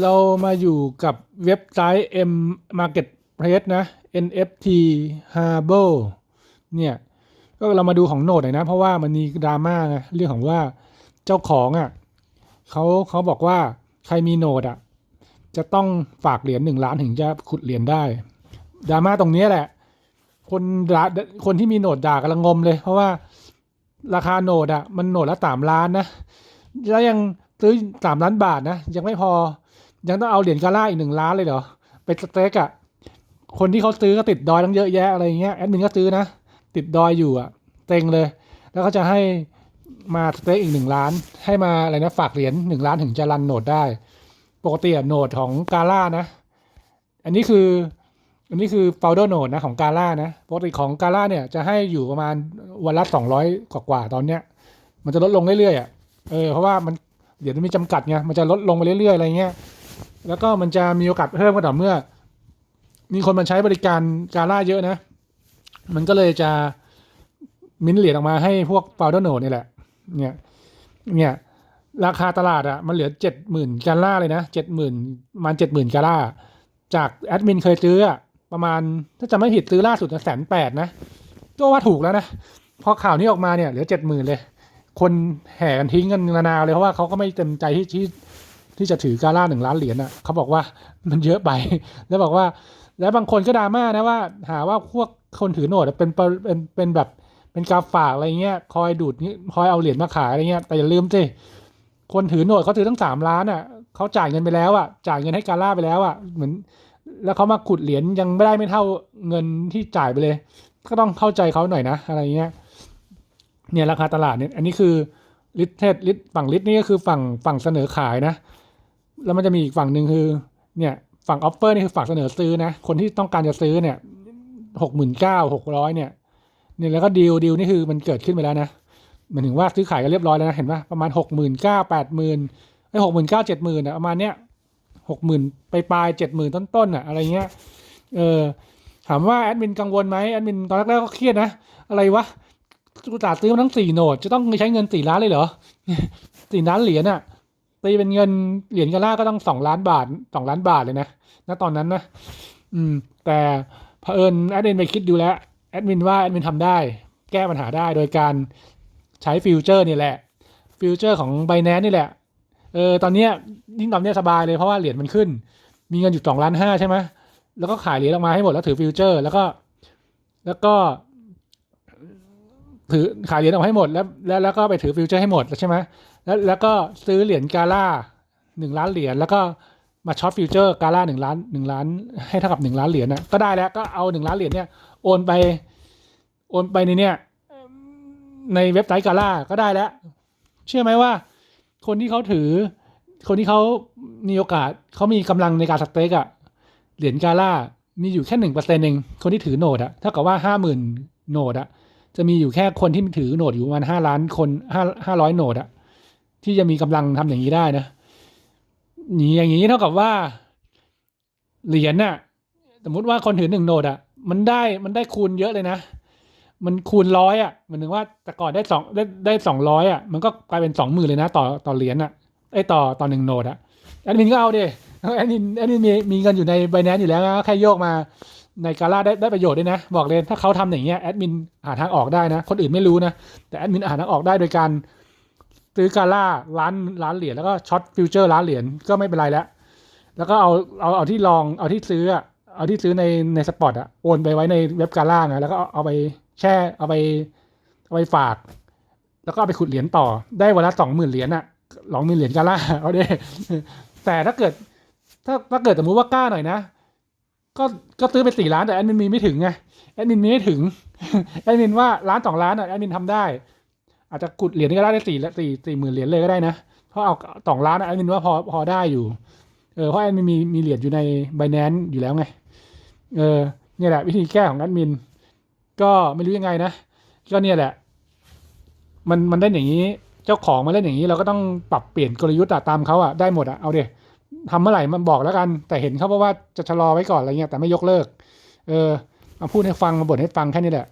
เรามาอยู่กับเว็บไซต์ M Marketplace นะ NFT Harbor เนี่ยก็เรามาดูของโนดหน่อยนะ เพราะว่ามันมีดราม่าไงเรื่องของว่าเจ้าของอะเขาเขาบอกว่าใครมีโนดอะจะต้องฝากเหรียญหนึ่งล้านถึงจะขุดเหรียญได้ดราม่าตรงนี้แหละ คนด่าคนที่มีโนดด่ากำลังงมเลย เพราะว่าราคาโนดอะมันโนดละสามล้านนะ แล้วยังซื้อสามล้านบาทนะ ยังไม่พอ ยังต้องเอาเหรียญกาล่าอีกหนึ่งล้านเลยเหรอไปสเต็กอะคนที่เขาซื้อก็ติดดอยตั้งเยอะแยะอะไรเงี้ยแอดมินก็ซื้อนะ ติดดอยอยู่อะเต็งเลย แล้วก็จะให้มาสเต็กอีกหนึ่งล้าน ให้มาอะไรนะฝากเหรียญหนึ่งล้านถึงจะรันโหนดได้ ปกติอะโหนดของกาล่านะ อันนี้คือ อันนี้คือโฟลเดอร์โหนดนะของกาล่านะปกติของกาล่าเนี่ยจะให้อยู่ประมาณวันละสองร้อยกว่าตอนเนี้ย มันจะลดลงเรื่อยๆอะเออเพราะว่ามันเดี๋ยวมันมีจำกัดไงมันจะลดลงไปเรื่อยๆอะไรเงี้ย แล้วก็มันจะมีโอกาสเพิ่มก็ต่อเมื่อ มีคนมาใช้บริการกาล่าเยอะนะ มันก็เลยจะมิ้นเหรียญออกมาให้พวก f o u n d e r Node นี่แหละ เนี่ย เนี่ย ราคาตลาดอะมันเหลือเจ็ดหมื่นกาล่าเลยนะเจ็ดหมื่นประมาณเจ็ดหมื่นกาล่า จากแอดมินเคยซื้ออะประมาณถ้าจะไม่ผิดซื้อล่าสุดแสนแปดนะก็ว่าถูกแล้วนะ พอข่าวนี้ออกมาเนี่ยเหลือเจ็ดหมื่นเลย คนแห่กันทิ้งกันนานาเลยเพราะว่าเขาก็ไม่เต็มใจที่ที่ ที่จะถือกาล่าหนึ่งล้านเหรียญอะเขาบอกว่ามันเยอะไป แล้วบอกว่า แล้วบางคนก็ดราม่านะว่า หาว่าพวกคนถือโหนดเป็นเป็นเป็นแบบเป็นกาฝากอะไรเงี้ยคอยดูดนี้คอยเอาเหรียญมาขายอะไรเงี้ยแต่อย่าลืมสิคนถือโหนดเขาถือตั้งสามล้านอะเขาจ่ายเงินไปแล้วอะจ่ายเงินให้กาล่าไปแล้วอะเหมือน แล้วเขามาขุดเหรียญยังไม่ได้ไม่เท่าเงินที่จ่ายไปเลย ก็ต้องเข้าใจเขาหน่อยนะ อะไรเงี้ยเนี่ยราคาตลาดเนี่ยอันนี้คือลิทเทสลิทฝั่งลิทนี่ก็คือฝั่งฝั่งเสนอขายนะ แล้วมันจะมีอีกฝั่งหนึ่งคือ เนี่ยฝั่งออฟเฟอร์นี่คือฝั่งเสนอซื้อนะ คนที่ต้องการจะซื้อเนี่ยหกหมื่นเก้าหกร้อยเนี่ยเนี่ยแล้วก็ดีลดีลนี่คือมันเกิดขึ้นไปแล้วนะหมายถึงว่าซื้อขายกันเรียบร้อยแล้วนะเห็นปะประมาณหกหมื่นเก้าแปดหมื่นไอ้หกหมื่นเก้าเจ็ดหมื่นอะประมาณเนี้ยหกหมื่นไปปลายเจ็ดหมื่นต้นๆอะอะไรเงี้ยเออถามว่าแอดมินกังวลไหมแอดมินตอนแรกๆก็เครียดนะ อะไรวะกูตัดซื้อมาทั้งสี่โหนด จะต้องใช้เงินสี่ล้านเลยเหรอสี่ล้านเหรียญอะ ตีเป็นเงินเหรียญกาล่าก็ต้องสองล้านบาทสองล้านบาทเลยนะณตอนนั้นนะ อืม แต่เผอิญแอดมินไปคิดดูแล้วแอดมินว่าแอดมินทำได้ แก้ปัญหาได้โดยการใช้ฟิวเจอร์นี่แหละ ฟิวเจอร์ของ b บ n a n c e นี่แหละ เออตอนนี้ยิ่งตอนนี้สบายเลยเพราะว่าเหรียญมันขึ้น มีเงินอยู่สองล้านห้าใช่ไหมแล้วก็ขายเหรียญออกมาให้หมดแล้วถือฟิวเจอร์ แล้วก็ แล้วก็ ถือขายเหรียญออกมาให้หมดแล้วแล้วแล้วก็ไปถือฟิวเจอร์ให้หมดแล้วใช่ไหมแล้วแล้วก็ซื้อเหรียญกาล่าหนึ่งล้านเหรียญแล้วก็มาช็อตฟิวเจอร์กาล่าหนึ่งล้านหนึ่งล้าน ให้เท่ากับหนึ่งล้านเหรียญนะก็ได้แล้วก็เอาหนึ่งล้านเหรียญเนี่ยโอนไป โอนไปในเนี่ยในเว็บไซต์กาล่าก็ได้แล้ว เชื่อไหมว่า คนที่เขาถือ คนที่เขามีโอกาสเขามีกำลังในการสเต็กอะเหรียญกาล่ามีอยู่แค่หนึ่งเปอร์เซ็นต์เองคนที่ถือโนดอะเท่ากับว่าห้าหมื่นโนดอะ จะมีอยู่แค่คนที่ถือโหนดอยู่ประมาณห้าล้านคนห้าห้าร้อยโหนดอะที่จะมีกำลังทำอย่างนี้ได้นะนี่อย่างนี้เท่ากับว่า เหรียญน่ะ สมมติว่าคนถือหนึ่งโหนดอะมันได้มันได้คูณเยอะเลยนะมันคูณร้อยอะหมันถึงว่าแต่ก่อนได้สองได้ได้สองร้อยอะมันก็กลายเป็นสองหมื่นเลยนะ ต่อต่อเหรียญอะไอต่อต่อหนึ่งโนดอะแอดมินก็เอาดิแอดมินแอดมินมีมีเงินอยู่ในไบแนนอยู่แล้วนะแค่โยกมา ในกาล่าได้ได้ประโยชน์ด้วยนะ บอกเลยถ้าเขาทำอย่างเงี้ยแอดมินหาทางออกได้นะ คนอื่นไม่รู้นะ แต่แอดมินหาทางออกได้โดยการซื้อกาล่าล้านล้านเหรียญแล้วก็ช็อตฟิวเจอร์ล้านเหรียญก็ไม่เป็นไรแล้วแล้วก็เอาเอาเอาที่ลองเอาที่ซื้อเอาที่ซื้อในในสปอตอะโอนไปไว้ในเว็บกาล่าไงแล้วก็เอาเอาไปแช่เอาไปเอาไปฝาก แล้วก็เอาไปขุดเหรียญต่อได้วันละสองหมื่นเหรียญอะสองหมื่นเหรียญกาล่าเอาดิแต่ถ้าเกิด ถ้าถ้าเกิดสมมติว่ากล้าหน่อยนะ ก็ก็ซื้อไปสี่ล้านแต่แอดมินมีไม่ถึงไงแอดมินมีไม่ถึงแอดมินว่าล้านสองล้านอะแอดมินทำได้ อาจจะขุดเหรียญก็ได้ได้สี่ละสี่สี่หมื่นเหรียญเลยก็ได้นะเพราะเอาสองล้านอะแอดมินว่าพอพอได้อยู่เออเพราะแอดมินมีมีเหรียญอยู่ใน b บ n a n c e อยู่แล้วไงเออเนี่ยแหละวิธีแก้ของแอดมิน ก็ไม่รู้ยังไงนะก็เนี่ยแหละ มันมันได้อย่างนี้ เจ้าของมาเล่นอย่างนี้เราก็ต้องปรับเปลี่ยนกลยุทธ์ตามเขาอะได้หมดอะเอาเดี๋ย ทำเมื่อไหร่มันบอกแล้วกัน แต่เห็นเขาบอกว่าจะชะลอไว้ก่อนอะไรเงี้ยแต่ไม่ยกเลิก เออมาพูดให้ฟังมาบ่นให้ฟังแค่นี้แหละ